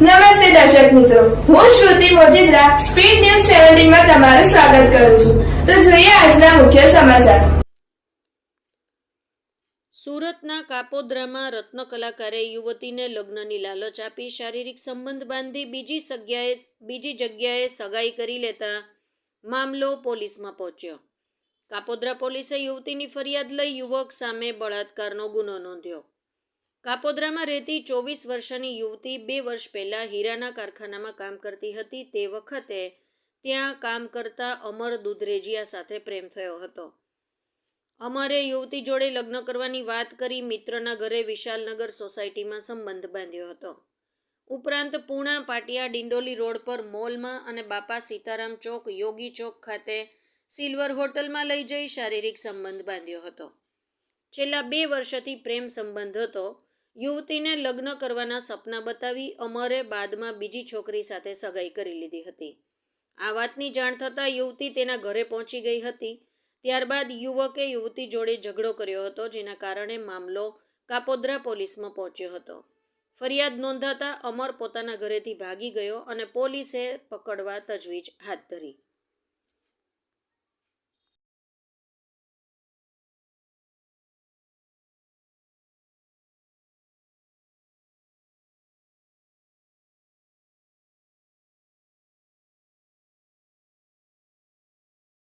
નમસ્તે દર્શક મિત્રો. હું શ્રુતિ મોજીદ્રા, સ્પીડ ન્યૂઝ સેવન્ટીનમાં તમારું સ્વાગત કરું છું. તો જોઈએ આજના મુખ્ય સમાચાર. સુરતના કાપોદ્રામાં રત્ન કલાકારે યુવતીને લગ્નની લાલચ આપી, શારીરિક સંબંધ બાંધી બીજી જગ્યાએ બીજી જગ્યાએ સગાઈ કરી લેતા મામલો પોલીસમાં પહોંચ્યો. કાપોદ્રા પોલીસે યુવતીની ફરિયાદ લઈ યુવક સામે બળાત્કારનો ગુનો નોંધ્યો. કાપોદ્રામાં રહેતી ચોવીસ વર્ષની યુવતી બે વર્ષ પહેલાં હીરાના કારખાનામાં કામ કરતી હતી. તે વખતે ત્યાં કામ કરતા અમર દુધરેજિયા સાથે પ્રેમ થયો હતો. અમરે યુવતી જોડે લગ્ન કરવાની વાત કરી મિત્રના ઘરે વિશાલનગર સોસાયટીમાં સંબંધ બાંધ્યો હતો. ઉપરાંત પૂણા, પાટિયા, ડિંડોલી રોડ પર મોલમાં અને બાપા સીતારામ ચોક, યોગી ચોક ખાતે સિલ્વર હોટલમાં લઈ જઈ શારીરિક સંબંધ બાંધ્યો હતો. છેલ્લા બે વર્ષથી પ્રેમ સંબંધ હતો. યુવતીને લગ્ન કરવાના સપના બતાવી અમરે બાદમાં બીજી છોકરી સાથે સગાઈ કરી લીધી હતી. આ વાતની જાણ થતાં યુવતી તેના ઘરે પહોંચી ગઈ હતી. ત્યારબાદ યુવકે યુવતી જોડે ઝઘડો કર્યો હતો, જેના કારણે મામલો કાપોદ્રા પોલીસમાં પહોંચ્યો હતો. ફરિયાદ નોંધાતા અમર પોતાના ઘરેથી ભાગી ગયો અને પોલીસે પકડવા તજવીજ હાથ ધરી.